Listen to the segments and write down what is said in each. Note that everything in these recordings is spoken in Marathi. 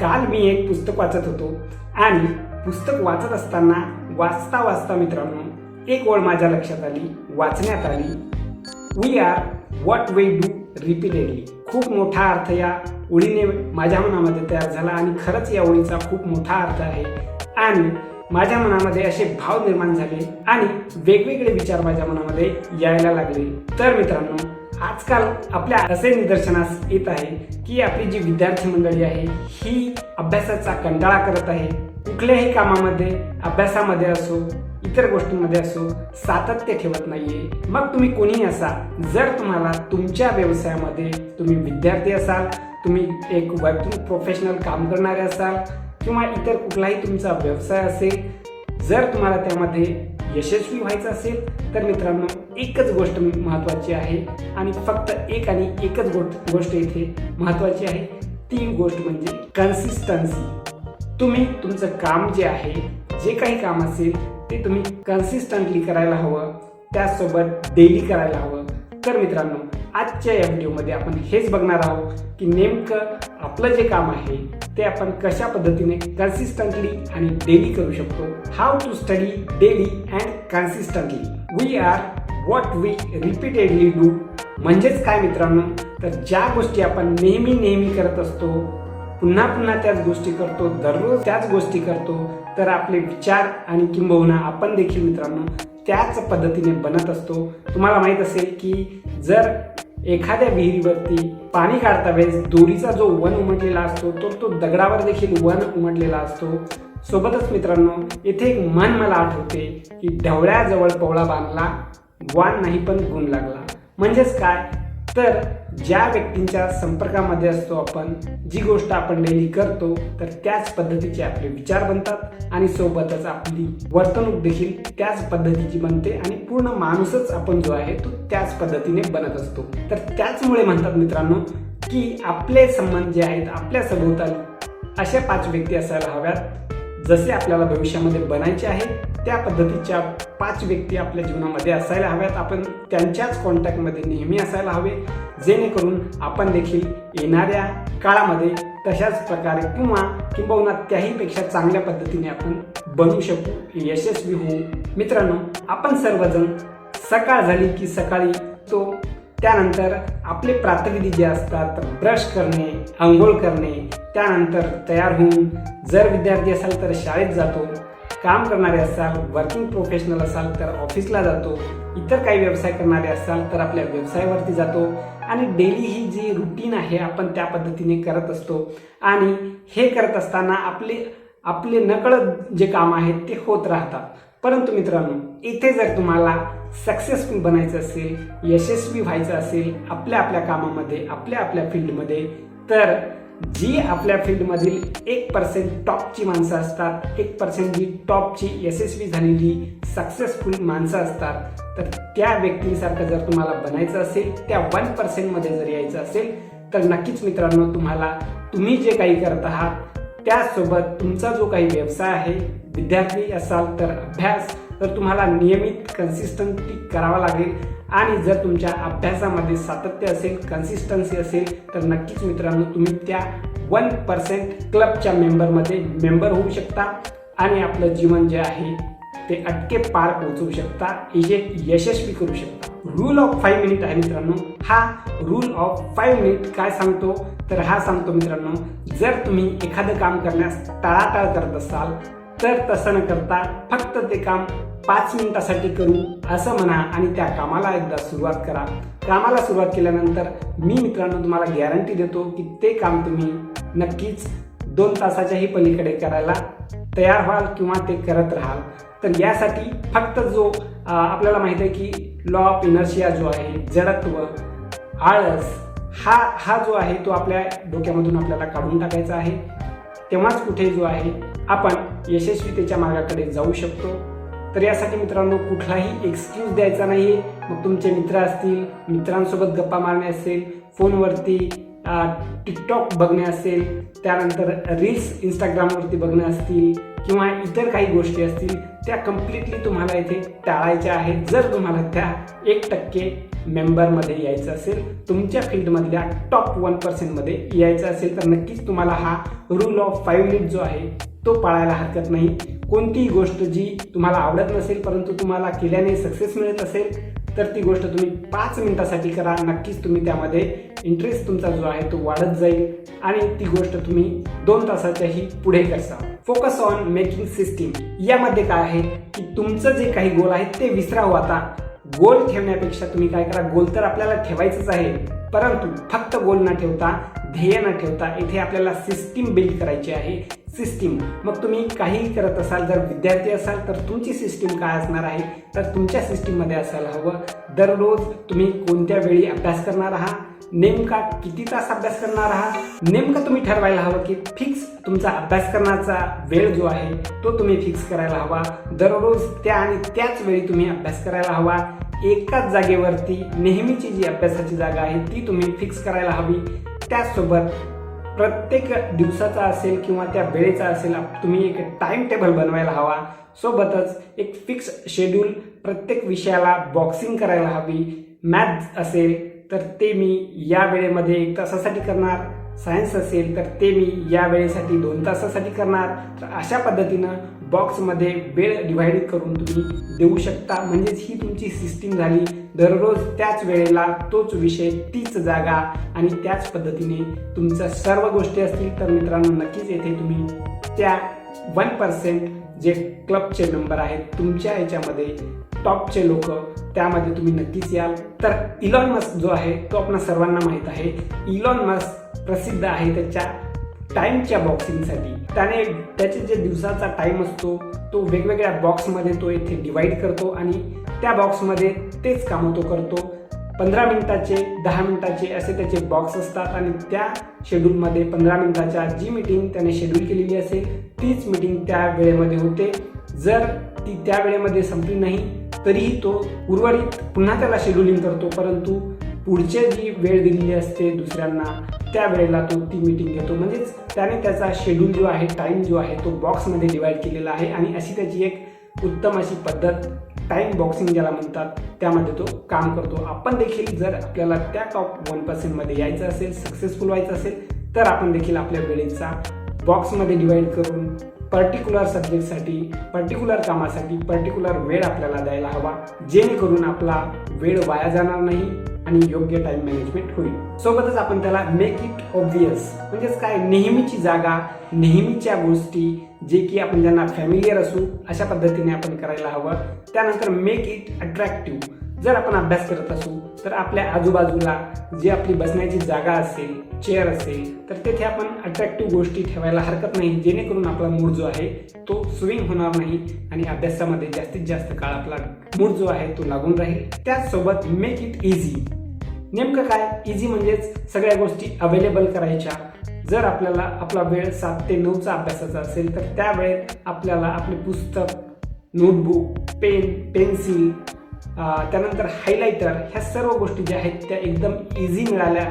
काल मी एक पुस्तक वाचत होतो आणि पुस्तक वाचत असताना वाचता वाचता मित्रांनो एक ओळ माझ्या लक्षात आली वाचण्यात आली. We are what we do repeatedly खूप मोठा अर्थ या ओळीने माझ्या मनामध्ये तयार झाला आणि खरंच या ओळीचा खूप मोठा अर्थ आहे. आणि माझ्या मनामध्ये असे भाव निर्माण झाले आणि वेगवेगळे विचार माझ्या मनामध्ये यायला लागले. तर मित्रांनो आजकाल आपल्या असे निदर्शनास येत आहे की आपली जी विद्यार्थी मंडळी आहे ही अभ्यासाचा कंटाळा करत आहे. कुठल्याही कामामध्ये अभ्यासामध्ये असो इतर गोष्टींमध्ये असो सातत्य ठेवत नाहीये. मग तुम्ही कोणीही असा जर तुम्हाला तुमच्या व्यवसायामध्ये तुम्ही विद्यार्थी असाल तुम्ही एक वर्किंग प्रोफेशनल काम करणारे असाल किंवा इतर कुठलाही तुमचा व्यवसाय असेल जर तुम्हाला त्यामध्ये यशस्वी व्हायचं असेल तर मित्रांनो एकच गोष्ट महत्वाची आहे. आणि फक्त एक आणि एकच गोष्ट गोष्ट इथे महत्वाची आहे. ती गोष्ट म्हणजे कन्सिस्टन्सी तुम्ही तुमचं काम जे आहे जे काही काम असेल ते तुम्ही कन्सिस्टंटली करायला हवं. त्याचसोबत डेली करायला हवं. तर मित्रांनो आजच्या या व्हिडिओमध्ये आपण हेच बघणार आहोत की नेमकं आपलं जे काम आहे ते आपण कशा पद्धतीने कन्सिस्टंटली आणि डेली करू शकतो? How to study daily and consistently we are what we repeatedly do म्हणजेच काय मित्रांनो? तर ज्या गोष्टी आपण नेहमी नेहमी करत असतो पुन्हा पुन्हा त्याच गोष्टी करतो दररोज त्याच गोष्टी करतो तर आपले विचार आणि किंबहुना आपण देखील मित्रांनो त्याच पद्धतीने बनत असतो. तुम्हाला माहीत असेल की जर एखाद्या विहिरीवरती पाणी काढता वेळेस दोरीचा जो वन उमटलेला असतो तो तो दगडावर देखील वन उमटलेला असतो. सोबतच मित्रांनो येथे एक मन मला आठवते की ढवळ्याजवळ पवळा बांधला वान नाही पण गुण लागला. म्हणजेच काय? तर ज्या व्यक्तींच्या संपर्कामध्ये असतो आपण जी गोष्ट आपण डेली करतो तर त्याच पद्धतीचे आपले विचार बनतात आणि सोबतच आपली वर्तणूक देखील त्याच पद्धतीची बनते आणि पूर्ण माणूसच आपण जो आहे तो त्याच पद्धतीने बनत असतो. तर त्याचमुळे म्हणतात मित्रांनो की आपले संबंध जे आहेत आपल्या सभोवताली अशा पाच व्यक्ती असायला हव्यात. जसे आपल्याला भविष्यामध्ये बनायचे आहे त्या पद्धतीच्या पाच व्यक्ती आपल्या जीवनामध्ये असायला हव्यात. आपण त्यांच्याच कॉन्टॅक्टमध्ये नेहमी असायला हवे जेणेकरून आपण देखील येणाऱ्या काळामध्ये तशाच प्रकारे किंवा किंबहुना त्याहीपेक्षा चांगल्या पद्धतीने आपण बनू शकू. यशस्वी होऊ. मित्रांनो आपण सर्वजण सकाळ झाली की सकाळी तो त्यानंतर आपले प्रातविधी जे असतात ब्रश करणे आंघोळ करणे त्यानंतर तयार होऊन जर विद्यार्थी असाल तर शाळेत जातो काम करणारे असाल वर्किंग प्रोफेशनल असाल तर ऑफिसला जातो इतर काही व्यवसाय करणारे असाल तर आपल्या व्यवसायावरती जातो आणि डेली ही जी रुटीन आहे आपण त्या पद्धतीने करत असतो. आणि हे करत असताना आपले आपले नकळत जे काम आहेत ते होत राहतात. परंतु मित्रांनो इथे जर तुम्हाला सक्सेसफुल बनायचं असेल यशस्वी व्हायचं असेल आपल्या आपल्या कामामध्ये आपल्या आपल्या फील्डमध्ये तर जी आपल्या फील्डमधील एक पर्सेंट टॉपची माणसं असतात एक पर्सेंट जी टॉपची यशस्वी झालेली सक्सेसफुल माणसं असतात तर त्या व्यक्तीसारखं जर तुम्हाला बनायचं असेल त्या वन पर्सेंटमध्ये जर यायचं असेल तर नक्कीच मित्रांनो तुम्हाला तुम्ही जे काही करत आहात त्यासोबत तुमचा जो काही व्यवसाय आहे विद्यार्थी असाल तर अभ्यास तर तुम्हाला नियमित कन्सिस्टंटली करावा लागेल. आणि जर तुमच्या अभ्यासामध्ये सातत्य असेल कन्सिस्टन्सी असेल तर नक्कीच मित्रांनो तुम्ही त्या वन पर्सेंट क्लबच्या मेंबरमध्ये मेंबर होऊ शकता. आणि आपलं जीवन जे आहे ते अटके पार पोहोचवू शकता. जे यशस्वी करू शकता. रूल ऑफ फाईव्ह मिनिट आहे मित्रांनो. हा रूल ऑफ फाईव्ह मिनिट काय सांगतो? तर हा सांगतो मित्रांनो जर तुम्ही एखादं काम करण्यास टाळाटाळ करत असाल तर तसं न करता फक्त ते काम पाच मिनिटासाठी करू असं म्हणा आणि त्या कामाला एकदा सुरुवात करा. कामाला सुरुवात केल्यानंतर मी मित्रांनो तुम्हाला गॅरंटी देतो की ते काम तुम्ही नक्कीच दोन तासाच्याही पलीकडे करायला तयार व्हाल किंवा ते करत राहाल. तर यासाठी फक्त जो आपल्याला माहीत आहे की लॉ ऑफ इनर्शिया जो आहे जडत्व आळस हा हा जो आहे तो आपल्या डोक्यामधून आपल्याला काढून टाकायचा आहे. तेव्हाच कुठे जो आहे आपण यशस्वीतेच्या मार्गाकडे जाऊ शकतो. तर यासाठी मित्रांनो कुठलाही एक्सक्यूज द्यायचा नाही मग तुमचे मित्र असतील मित्रांसोबत गप्पा मारणे असेल फोनवरती टिकटॉक बघणे असेल त्यानंतर रील्स इंस्टाग्रामवरती बघणे असतील किंवा इतर काही गोष्टी असतील त्या कम्प्लिटली तुम्हाला इथे टाळायच्या आहेत. जर तुम्हाला त्या एक टक्के मेंबरमध्ये यायचं असेल तुमच्या फील्डमधल्या टॉप वन पर्सेंटमध्ये यायचं असेल तर नक्कीच तुम्हाला हा रूल ऑफ फाईव्ह मिनिट जो आहे तो पाळायला हरकत नाही. कोणतीही गोष्ट जी तुम्हाला आवडत नसेल परंतु तुम्हाला केल्याने सक्सेस मिळत असेल तर ती गोष्ट तुम्ही पाच मिनिटासाठी करा. नक्कीच तुम्ही त्यामध्ये इंटरेस्ट तुमचा जो आहे तो वाढत जाईल आणि ती गोष्ट तुम्ही दोन तासाच्याही पुढे करसा फोकस ऑन मेकिंग सिस्टीम यामध्ये काय आहे की तुमचं जे काही गोल आहे ते विसरावं आता. गोल ठेवण्यापेक्षा तुम्ही काय करा गोल तर आपल्याला ठेवायचंच आहे. परंतु फक्त गोल न ठेवता ध्येय न ठेवता इथे आपल्याला सिस्टीम बिल्ड करायची आहे. सिस्टीम मग तुम्ही काहीही करत असाल जर विद्यार्थी असाल तर तुमची सिस्टीम काय असणार आहे? तर तुमच्या सिस्टीममध्ये असायला हवं. दररोज तुम्ही कोणत्या वेळी अभ्यास करणार आहात? नेमका किती तास अभ्यास करणार आहात? नेमकं तुम्ही ठरवायला हवं की फिक्स तुमचा अभ्यास करण्याचा वेळ जो आहे तो तुम्ही फिक्स करायला हवा. दररोज त्या आणि त्याच वेळी तुम्ही अभ्यास करायला हवा. एकाच जागेवरती नेहमीची जी अभ्यासाची जागा आहे ती तुम्ही फिक्स करायला हवी. त्याचसोबत प्रत्येक दिवसाचा असेल किंवा त्या वेळेचा असेल तुम्ही एक टाइम टेबल बनवायला हवा. सोबतच एक फिक्स शेड्यूल प्रत्येक विषयाला बॉक्सिंग करायला हवी. मॅथ असेल तर ते मी या वेळेमध्ये एक तासासाठी करणार. सायन्स असेल तर ते मी या वेळेसाठी दोन तासासाठी करणार. तर अशा पद्धतीनं बॉक्समध्ये वेळ डिव्हाइड करून तुम्ही देऊ शकता. म्हणजेच ही तुमची सिस्टीम झाली. दररोज त्याच वेळेला तोच विषय तीच जागा आणि त्याच पद्धतीने तुमच्या सर्व गोष्टी असतील तर मित्रांनो नक्कीच येथे तुम्ही त्या वन पर्सेंट जे क्लबचे मेंबर आहेत तुमच्या याच्यामध्ये टॉपचे लोक त्यामध्ये तुम्ही नक्कीच याल. तर इलॉन मस्क जो आहे तो आपणा सर्वांना माहीत आहे. इलॉन मस्क प्रसिद्ध आहे त्याच्या टाईमच्या बॉक्सिंगसाठी त्याने त्याचे जे दिवसाचा टाईम असतो तो वेगवेगळ्या बॉक्समध्ये तो येथे डिवाईड करतो आणि त्या बॉक्समध्ये तेच कामं तो करतो. पंधरा मिनिटाचे दहा मिनिटाचे असे त्याचे बॉक्स असतात आणि त्या शेड्यूलमध्ये पंधरा मिनिटाच्या जी मीटिंग त्याने शेड्यूल केलेली असेल तीच मीटिंग त्या वेळेमध्ये होते. जर ती त्या वेळेमध्ये संपली नाही तरीही तो उर्वरित पुन्हा त्याला शेड्युलिंग करतो. परंतु पुढचे जी वेळ दिलेली असते दुसऱ्यांना त्या वेळेला तो ती मीटिंग घेतो. म्हणजेच त्याने त्याचा शेड्यूल जो आहे टाईम जो आहे तो बॉक्समध्ये डिवाईड केलेला आहे आणि अशी त्याची एक उत्तम अशी पद्धत टाईम बॉक्सिंग ज्याला म्हणतात त्यामध्ये तो काम करतो. आपण देखील जर आपल्याला त्या टॉप वन पर्सेंटमध्ये यायचं असेल सक्सेसफुल व्हायचं असेल तर आपण देखील आपल्या वेळेचा बॉक्समध्ये डिवाईड करून पर्टिक्युलर सब्जेक्टसाठी पर्टिक्युलर कामासाठी पर्टिक्युलर वेळ आपल्याला द्यायला हवा जेणेकरून आपला वेळ वाया जाणार नाही आणि योग्य टाइम मॅनेजमेंट होईल. सोबतच आपण त्याला मेक इट ऑब्वियस म्हणजेच काय? नेहमीची जागा नेहमीच्या गोष्टी जे की आपण ज्यांना फॅमिलियर असू अशा पद्धतीने आपण करायला हवं. त्यानंतर मेक इट अट्रॅक्टिव्ह जर आपण अभ्यास करत असू तर आपल्या आजूबाजूला जी आपली बसण्याची जागा असेल चेअर असेल तर तेथे आपण अट्रॅक्टिव्ह गोष्टी ठेवायला हरकत नाही जेणेकरून आपला मूड जो आहे तो स्विंग होणार नाही आणि अभ्यासामध्ये जास्तीत जास्त काळ आपला मूड जो आहे तो लागून राहील. त्याचसोबत मेक इट इझी नेमकं काय? इझी म्हणजेच सगळ्या गोष्टी अवेलेबल करायच्या. जर आपल्याला आपला वेळ सात ते नऊचा अभ्यासाचा असेल तर त्यावेळेत आपल्याला आपले पुस्तक नोटबुक पेन पेन्सिल त्यानंतर हायलायटर ह्या सर्व गोष्टी ज्या आहेत त्या एकदम इझी मिळाल्या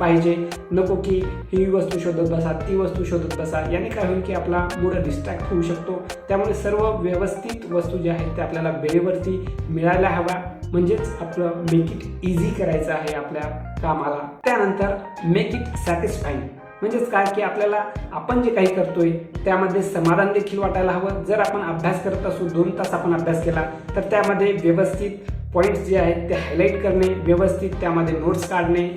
पाहिजे. नको की ही वस्तू शोधत बसा ती वस्तू शोधत बसा. याने काय होईल की आपला मूड डिस्ट्रॅक्ट होऊ शकतो. त्यामुळे सर्व व्यवस्थित वस्तू ज्या आहेत त्या आपल्याला वेळेवरती मिळायला हव्या. म्हणजेच आपलं मेक इट इझी करायचं आहे आपल्या कामाला. त्यानंतर मेक इट सॅटिस्फाईंग म्हणजेच काय की आपल्याला आपण जे काही करतोय त्यामध्ये समाधान देखील वाटायला हवं. जर आपण अभ्यास करत असू दोन तास आपण अभ्यास केला तर त्यामध्ये व्यवस्थित पॉईंट्स जे आहेत ते हायलाईट करणे व्यवस्थित त्यामध्ये नोट्स काढणे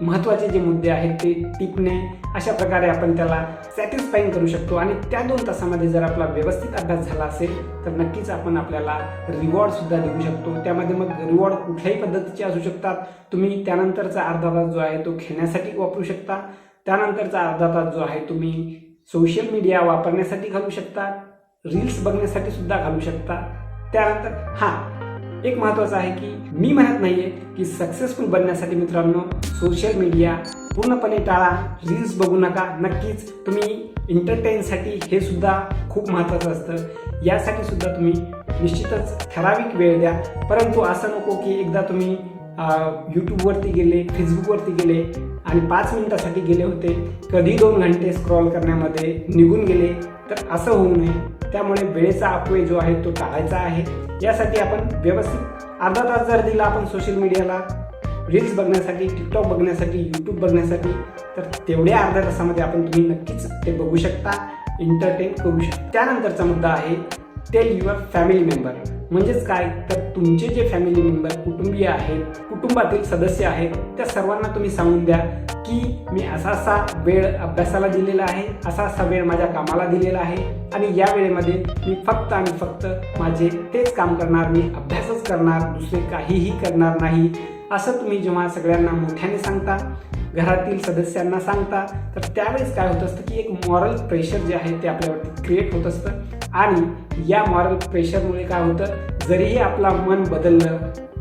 महत्त्वाचे जे मुद्दे आहेत ते टिपणे अशा प्रकारे आपण त्याला सॅटिस्फाईंग करू शकतो. आणि त्या दोन तासामध्ये जर आपला व्यवस्थित अभ्यास झाला असेल तर नक्कीच आपण आपल्याला रिवॉर्डसुद्धा देऊ शकतो. त्यामध्ये मग रिवॉर्ड कुठल्याही पद्धतीचे असू शकतात. तुम्ही त्यानंतरचा अर्धा तास जो आहे तो खेळण्यासाठी वापरू शकता. त्यानंतरचा अर्धा तास जो आहे तुम्ही सोशल मीडिया वापरण्यासाठी घालू शकता रील्स बघण्यासाठी सुद्धा घालू शकता. त्यानंतर हां एक महत्त्वाचं आहे की मी म्हणत नाहीये की सक्सेसफुल बनण्यासाठी मित्रांनो सोशल मीडिया पूर्णपणे टाळा रील्स बघू नका. नक्कीच तुम्ही एंटरटेनसाठी हे सुद्धा खूप महत्त्वाचं असतं. यासाठी सुद्धा तुम्ही निश्चितच ठराविक वेळ द्या. परंतु असं नको की एकदा तुम्ही यूट्यूबवरती गेले फेसबुकवरती गेले आणि पाच मिनिटासाठी गेले होते. कधी दोन घंटे स्क्रॉल करण्यामध्ये निघून गेले तर असं होऊ नये. त्यामुळे वेळेचा अपव्यय जो आहे तो टाळायचा आहे. यासाठी आपण व्यवस्थित अर्धा तास जर दिला आपण सोशल मीडियाला रील्स बघण्यासाठी टिकटॉक बघण्यासाठी यूट्यूब बघण्यासाठी तर तेवढ्या अर्ध्या तासामध्ये आपण तुम्ही नक्कीच ते बघू शकता एंटरटेन करू शकता. त्यानंतरचा मुद्दा आहे टेल युअर फॅमिली मेंबर म्हणजेच काय? तर तुमचे जे फॅमिली मेंबर कुटुंबीय आहेत कुटुंबातील सदस्य आहेत त्या सर्वांना तुम्ही सांगून द्या की मी असा असा वेळ अभ्यासाला दिलेला आहे असा असा वेळ माझ्या कामाला दिलेला आहे आणि या वेळेमध्ये मी फक्त आणि फक्त माझे तेच काम करणार मी अभ्यासच करणार दुसरे काहीही करणार नाही. असं तुम्ही जेव्हा सगळ्यांना मोठ्याने सांगता घरातील सदस्यांना सांगता तर त्यावेळेस काय होत असतं की एक मॉरल प्रेशर जे आहे ते आपल्यावरती क्रिएट होत असतं. आणि या मॉरल प्रेशरमुळे काय होतं? जरीही आपला मन बदललं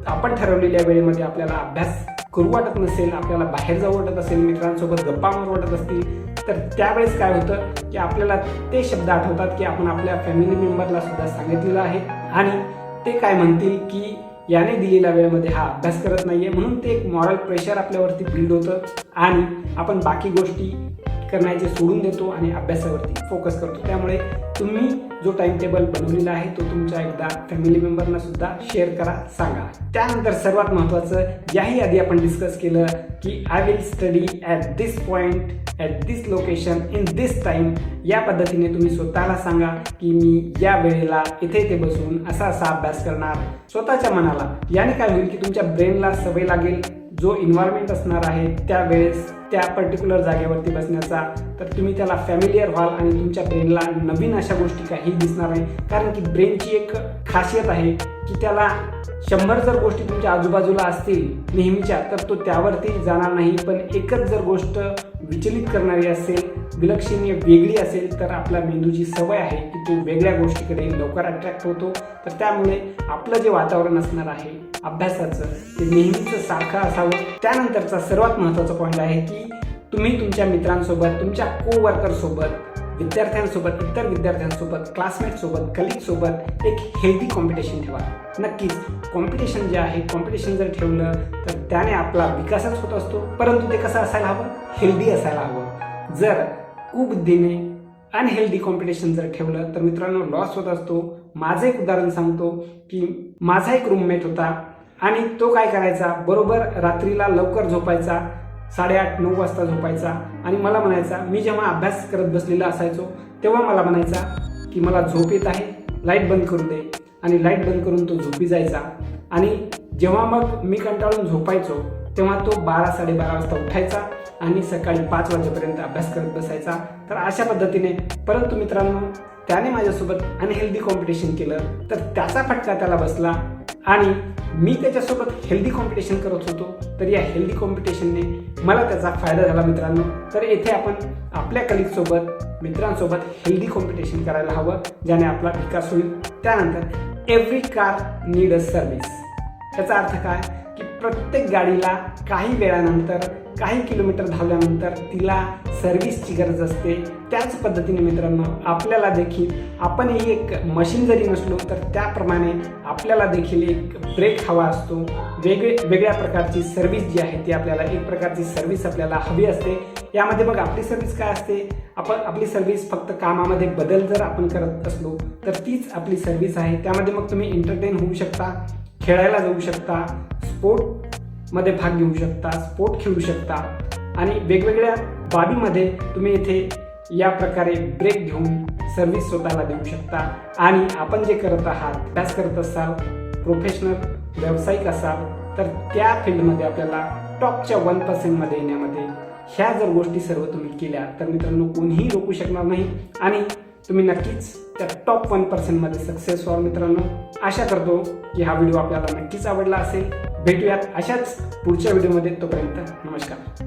आपण ठरवलेल्या वेळेमध्ये आपल्याला अभ्यास करू वाटत नसेल आपल्याला बाहेर जाऊ वाटत असेल मित्रांसोबत गप्पा मारू वाटत असतील तर त्यावेळेस काय होतं की आपल्याला ते शब्द आठवतात की आपण आपल्या फॅमिली मेंबरला सुद्धा सांगितलेलं आहे. आणि ते काय म्हणतील की याने दिलेल्या वेळेमध्ये हा अभ्यास करत नाहीये म्हणून ते एक मॉरल प्रेशर आपल्यावरती बिल्ड होतं. आणि आपण बाकी गोष्टी करण्याचे सोडून देतो आणि अभ्यासावरती फोकस करतो. त्यामुळे तुम्ही जो टाइम टेबल बनवलेला आहे तो तुमच्या एकदा फॅमिली मेंबरना सुद्धा शेअर करा सांगा. त्यानंतर सर्वात महत्त्वाचं याही आधी आपण डिस्कस केलं की I will study at this point at this location in this time या पद्धतीने तुम्ही स्वतःला सांगा की मी या वेळेला इथे इथे बसून असा असा अभ्यास करणार. स्वतःच्या मनाला याने काय होईल की तुमच्या ब्रेनला सवय लागेल जो इन्व्हायरमेंट असणार आहे त्यावेळेस त्या पर्टिक्युलर जागेवरती बसण्याचा तर तुम्ही त्याला फॅमिलियर व्हाल आणि तुमच्या ब्रेनला नवीन अशा गोष्टी काही दिसणार नाही कारण की ब्रेनची एक खासियत आहे की त्याला शंभर जर गोष्टी तुमच्या आजूबाजूला असतील नेहमीच्या तर तो त्यावरती जाणार नाही. पण एकच जर गोष्ट विचलित करणारी असेल विलक्षणीय वेगळी असेल तर आपल्या मेंदूची सवय आहे की तो वेगळ्या गोष्टीकडे लवकर अट्रॅक्ट होतो. तर त्यामुळे आपलं जे वातावरण असणार आहे अभ्यासाचं ते नेहमीच सारखं असावं. त्यानंतरचा सर्वात महत्त्वाचा पॉईंट आहे की तुम्ही तुमच्या मित्रांसोबत तुमच्या कोवर्करसोबत विद्यार्थ्यांसोबत इतर विद्यार्थ्यांसोबत क्लासमेटसोबत कलिगसोबत एक हेल्दी कॉम्पिटिशन ठेवा. नक्कीच कॉम्पिटिशन जे आहे कॉम्पिटिशन जर ठेवलं तर त्याने आपला विकासच होत असतो. परंतु ते कसं असायला हवं? हेल्दी असायला हवं. जर कुबुद्धीने अनहेल्दी कॉम्पिटिशन जर ठेवलं तर मित्रांनो लॉस होत असतो. माझं एक उदाहरण सांगतो की माझा एक रूममेट होता आणि तो काय करायचा? बरोबर रात्रीला लवकर झोपायचा साडेआठ नऊ वाजता झोपायचा आणि मला म्हणायचा मी जेव्हा अभ्यास करत बसलेला असायचो तेव्हा मला म्हणायचा की मला झोप येत आहे लाइट बंद करून दे. आणि लाइट बंद करून तो झोपी जायचा. आणि जेव्हा मग मी कंटाळून झोपायचो तेव्हा तो बारा साडेबारा वाजता उठायचा आणि सकाळी पाच वाजेपर्यंत अभ्यास करत बसायचा. तर अशा पद्धतीने. परंतु मित्रांनो त्याने माझ्यासोबत अनहेल्दी कॉम्पिटिशन केलं. तर त्याचा फटका त्याला बसला. आणि मी त्याच्यासोबत हेल्दी कॉम्पिटिशन करत होतो. तर या हेल्दी कॉम्पिटिशनने मला त्याचा फायदा झाला मित्रांनो. तर येथे आपण आपल्या कलिगसोबत मित्रांसोबत हेल्दी कॉम्पिटिशन करायला हवं ज्याने आपला विकास होईल. त्यानंतर every car need a service याचा अर्थ काय? की प्रत्येक गाडीला काही वेळानंतर काही किलोमीटर धावल्यानंतर तिला सर्व्हिसची गरज असते. त्याच पद्धतीने मित्रांनो आपल्याला देखील आपणही एक मशीन जरी नसलो तर त्याप्रमाणे आपल्याला देखील एक ब्रेक हवा असतो. वेगळे वेगळ्या प्रकारची सर्व्हिस जी आहे ती आपल्याला एक प्रकारची सर्व्हिस आपल्याला हवी असते. यामध्ये मग आपली सर्व्हिस काय असते? आपण आपली सर्व्हिस फक्त कामामध्ये बदल जर आपण करत असलो तर तीच आपली सर्व्हिस आहे. त्यामध्ये मग तुम्ही एंटरटेन होऊ शकता खेळायला जाऊ शकता मध्ये भाग घेऊ शकता स्पोर्ट खेळू शकता. आणि वेगवेगळ्या बाबीमध्ये तुम्ही इथे या प्रकारे ब्रेक घेऊन सर्व्हिस स्वतःला देऊ शकता. आणि आपण जे करत आहात अभ्यास करत असाल प्रोफेशनल व्यावसायिक असाल तर त्या फील्डमध्ये आपल्याला टॉपच्या वन पर्सेंटमध्ये येण्यामध्ये ह्या जर गोष्टी सर्व तुम्ही केल्या तर मित्रांनो कोणीही रोखू शकणार नाही. आणि तुम्ही नक्कीच त्या टॉप वन पर्सेंटमध्ये सक्सेस व्हाल मित्रांनो. आशा करतो की हा व्हिडिओ आपल्याला नक्कीच आवडला असेल. भेटूयात अशाच पुढच्या व्हिडिओमध्ये तोपर्यंत नमस्कार.